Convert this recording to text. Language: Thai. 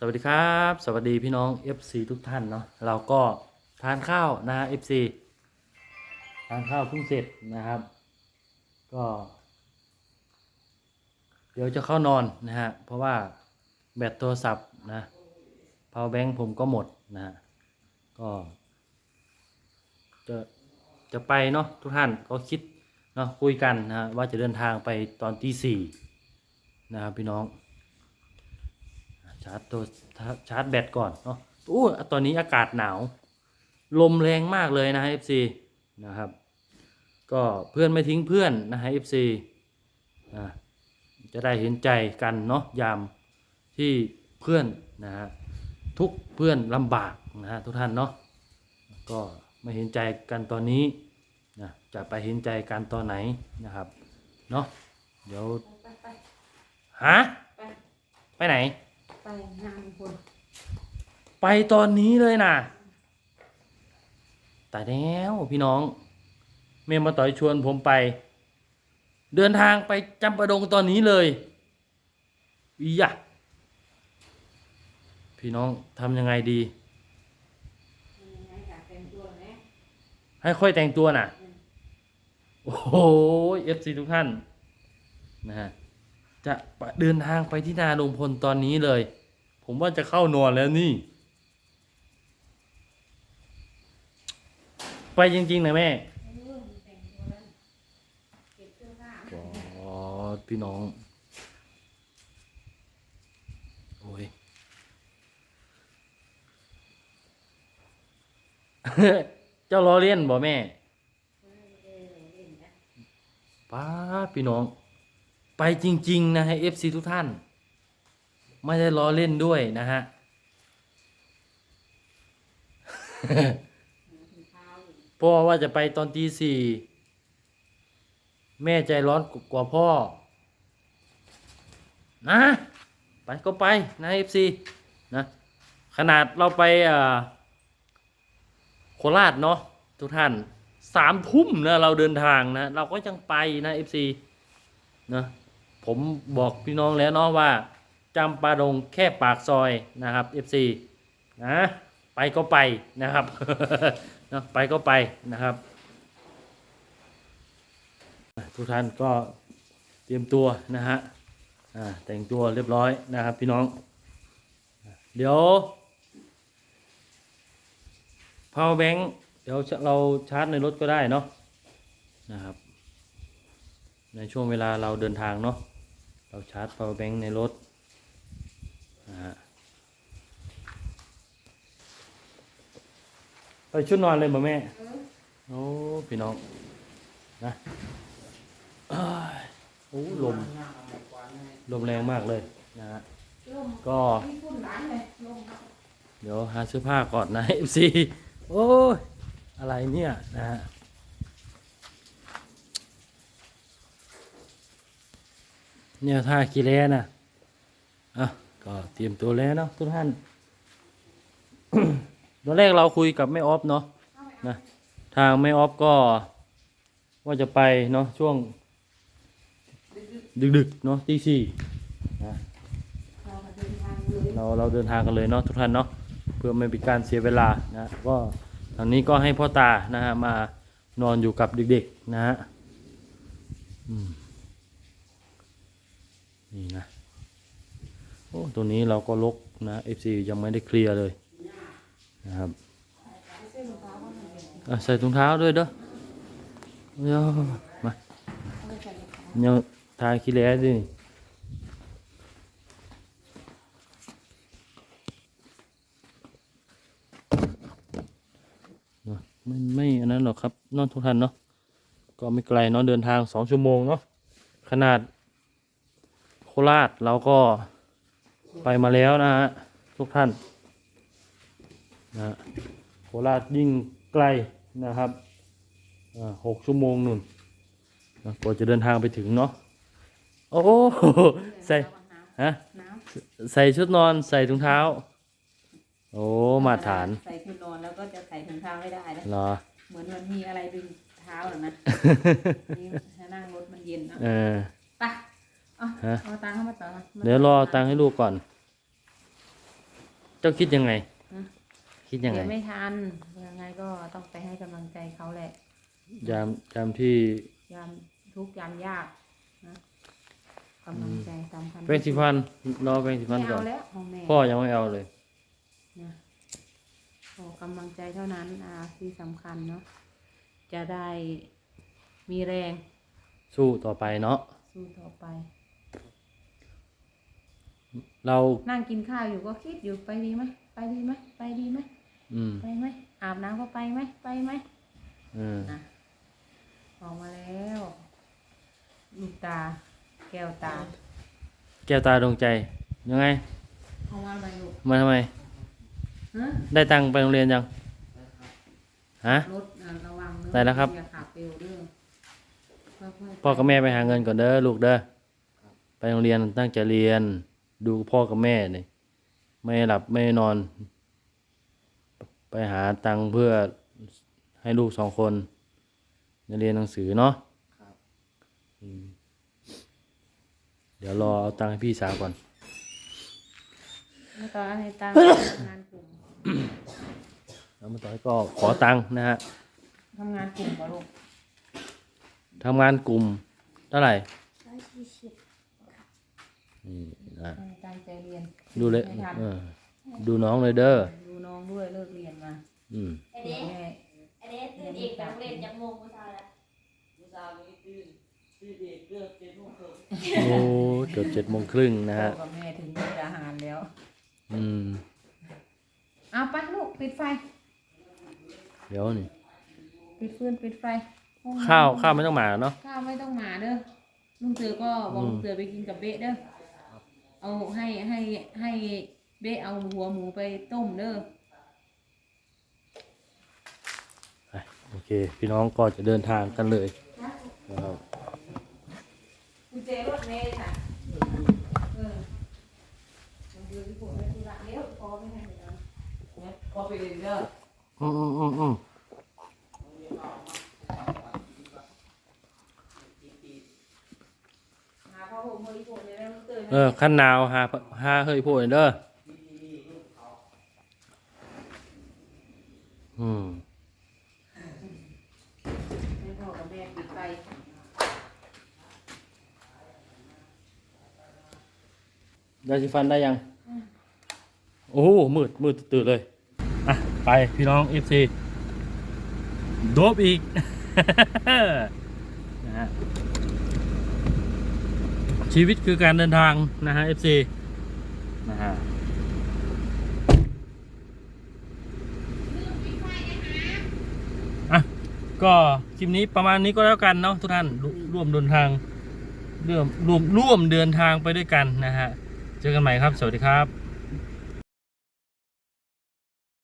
สวัสดีครับ สวัสดีพี่น้อง FC ทุกท่านเนาะเราก็ทานข้าวนะฮะ FC ทานข้าวเพิ่งเสร็จนะครับ ก็ เดี๋ยวจะเข้านอนนะฮะเพราะว่าแบตโทรศัพท์นะ power bank ผมก็หมดนะฮะก็จะจะไปเนาะทุกท่านก็คิดเนาะคุยกันนะว่าจะเดินทางไปตอนที่สี่นะครับพี่น้อง ชาร์จตัวชาร์จแบตก่อนเนาะอู้ตอนนี้อากาศหนาว ลมแรงมากเลยนะฮะ FC นะครับ ก็เพื่อนไม่ทิ้งเพื่อนนะฮะ FC นะจะได้เห็นใจกันเนาะยามที่เพื่อนนะฮะทุกเพื่อนลำบากนะฮะทุกท่านเนาะก็ไม่เห็นใจกันตอนนี้นะจะไปเห็นใจกันตอนไหนนะครับเนาะเดี๋ยวไปไปฮะไปไปไหน ไปงานคนไปตอนนี้เลยนะตายแล้วพี่น้อง เมมมาต่อยชวนผมไป เดินทางไปจำปาดงตอนนี้เลยอียะพี่น้องทำยังไงดียังไงอยากแต่งตัวไหมให้ค่อยแต่งตัวน่ะ โอ้โหเอฟซีทุกท่านนะฮะจะเดินทางไปที่นาลุงพลตอนนี้เลย ผมว่าจะเข้านอนแล้วนี่ ไปจริงๆนะแม่เออแต่งตัวแล้วเก็บเสื้อผ้าอ๋อพี่น้อง โอ้ย เจ้าล้อเล่นบ่แม่เออเออเล่นนะป้าดพี่น้อง ไปจริง ๆ นะฮะ FC ทุกท่าน ไม่ได้ล้อเล่นด้วยนะฮะถุงเท้าอยู่พ่อว่าจะไปตอนตีสี่แม่ใจร้อนกว่าพ่อ นะ ไปก็ไปนะ FC นะ ขนาดเราไปอ่าโคราชเนาะทุกท่านสามทุ่มนะเราเดินทางนะ เราก็ยังไปนะ FC นะผมบอกพี่น้องแล้วเนาะว่า จำปาดงแค่ปากซอยนะครับ FC นะไปก็ไปนะครับนะไปก็ไปนะครับ ทุกท่านก็เตรียมตัวนะฮะแต่งตัวเรียบร้อยนะครับพี่น้อง เดี๋ยว power bank เดี๋ยวเราชาร์จในรถก็ได้เนาะนะครับ ในช่วงเวลาเราเดินทางเนาะเราชาร์จ power bank ในรถ นะฮะไปชุดนอนเลยบ่แม่ โอ้พี่น้องนะอ้ายโอ้ลม ลมแรงมากเลยนะฮะ ก็ เดี๋ยวหาเสื้อผ้าก่อนนะ FC โอ้ย อะไรเนี่ยนะฮะเนี่ยท่ากีแลนะอะ ก็เตรียมตัวแล้วเนาะทุกท่านตอนแรกเราคุยกับแม่ออฟเนาะนะทางแม่ออฟก็ว่าจะไปเนาะช่วง ดึกๆเนาะตีสี่นะเราเราเดินทางกันเลยเนาะทุกท่านเนาะเพื่อไม่เป็นการเสียเวลานะก็ทางนี้ก็ให้พ่อตานะฮะมานอนอยู่กับเด็กๆนะฮะนี่นะ โอ้ตัวนี้เราก็ลกนะ FC ยังไม่ได้เคลียร์เลยนะครับใส่ถุงเท้าด้วยเด้อเดี๋ยวมาเอาไปใส่รองเท้ายังทาขี้แล้ดิไม่ไม่อันนั้นหรอกครับนอนทุกท่านเนาะก็ไม่ไกลเนาะเดินทางสองชั่วโมงเนาะขนาดโคราชเราก็ ไปมาแล้วนะฮะทุกท่านนะฮะโคราชยิ่งไกลนะครับอ่าหกชั่วโมงนุ่นนะกว่าจะเดินทางไปถึงเนาะโอ้โหใส่ฮะน้ใส่ชุดนอนใส่ถุงเท้า โอ้ำมาตรฐาน ใส่ชุดนอนแล้วก็จะใส่ถุงเท้าไม่ได้นะเหรอเหมือนมันมีอะไรดึงเท้าหรอนะนี่ถ้านั่งรถมันเย็นเนาะเออไปเอา ฮะเอาตังค์เข้ามาต่อมาเดี๋ยวรอตังค์ให้ลูกก่อน เจ้าคิดยังไงฮะคิดยังไง เดี๋ยวไม่ทัน ยังไงก็ต้องไปให้กำลังใจเขาแหละ ยามยามที่ยามทุกข์ยามยากนะกำลังใจสำคัญแปรงสีฟันรอแปรงสีฟัไม่นก่อเอาน แล้วของแม่พ่อยังไม่เอาเลย นะขอกำลังใจเท่านั้นอ่าที่สำคัญเนาะ จะได้มีแรงสู้ต่อไปเนาะสู้ต่อไป เรา นั่งกินข้าวอยู่ก็คิดอยู่ไปดีไหมไปดีไหมไปดีไหมอืมไปไหมอาบน้ำก็ไปไหมไปไหมอืมนะออกมาแล้วลูกตา แก้วตาแก้วตาดวงใจ ยังไงเอามาไหมลูกมาทำไม ฮะได้ตังค์ไปโรงเรียนยัง ฮะ รถอะระวังเนอะได้แล้วครับ อย่าขับเร็วเด้อค่อยๆพ่อกับแม่ไปหาเงินก่อนเด้อลูกเด้อ ไปโรงเรียนตั้งใจเรียน ดูพ่อกับแม่นี่ไม่หลับไม่นอน ไปหาตังค์เพื่อให้ลูกสองคนได้เรียนหนังสือเนาะอืมเดี๋ยวรอเอาตังค์ให้พี่สาวก่อน แล้วก็ให้ตามงานกลุ่มแล้วมาต่อก็ขอตังค์นะฮะทำงานกลุ่มมาลูกทำงานกลุ่มเท่าไหร่ ร้อยสี่สิบนี่ นะให้ตั้งใจเรียนดูเลยให้ทันเออดูน้องเลยเด้อดูน้องด้วยเลิกเรียนมาอืมไอเด็กแม่ไอเด็กตื่นอีกแบบเล่นจากโมงเมื่อเช้าแล้วโอ้เกือบเจ็ดโมงครึ่งนะพ่อฮะกับแม่ถึงมุกดาหารแล้วอืมเอาไปลูกปิดไฟ เดี๋ยวนี่ปิดฟืนปิดไฟห้องน้ำข้าวข้าวไม่ต้องมาเนาะ ข้าวไม่ต้องมาเด้อลุงเสือก็บอกอืมลุงเสือไปกินกับเบ๊ะเด้อ เอาให้ให้ให้เบ๊ะเอาหัวหมูไปต้มเด้อไปโอเค พี่น้องก็จะเดินทางกันเลยนะครับกุญแจรถเมล์ค่ะเออมันเดือนที่ผมไปธุระเลี้ยวพอไม่ให้เดี๋ยวนะพอไปเรียนเด้ออืมอืมอืมอืม หาพ่อผมบริโภค เออขั้นหนาวหาหาเฮ้ยพูดเด้ออืมให้ฟยาสีฟันได้ยัง โอ้โหมืดมืดตื่นเลย อะ ไปพี่น้องเอฟซีโดบอีก นะฮะ ชีวิตคือการเดินทางนะฮะ FC นะฮะอะก็คลิปนี้ประมาณนี้ก็แล้วกันเนาะทุกท่านร่วร่วมเดินทางร่วมร่วมร่วมเดินทางไปด้วยกันนะฮะ เจอกันใหม่ครับ สวัสดีครับ